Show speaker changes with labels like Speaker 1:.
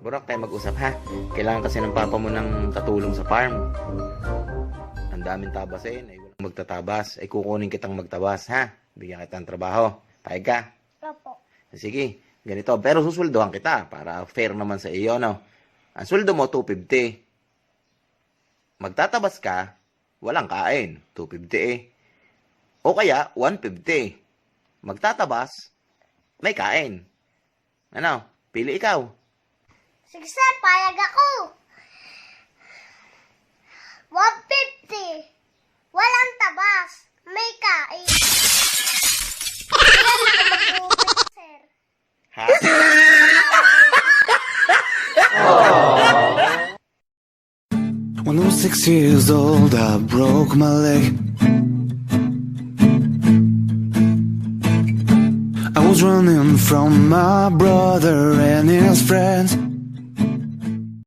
Speaker 1: Burak tayo mag-usap ha. Kailangan kasi ng papa mo ng katulong sa farm. Ang daming tabasin, ay walang magtatabas. Ay kukunin kitang magtabas ha. Bigyan kita ng trabaho. Payag ka.
Speaker 2: Opo.
Speaker 1: Sige, ganito. Pero susuldohan kita para fair naman sa iyo, no? Ang sweldo mo, 250. Magtatabas ka, walang kain. 250 eh. O kaya, 150. Magtatabas, may kain. Ano? Pili ikaw.
Speaker 2: Sige sir, payag ako. 150. Walang tabas. May kain. Ilan ako mag-upit, sir?
Speaker 1: Ha?
Speaker 3: When I was six years old, I broke my leg. I was running from my brother and his friends.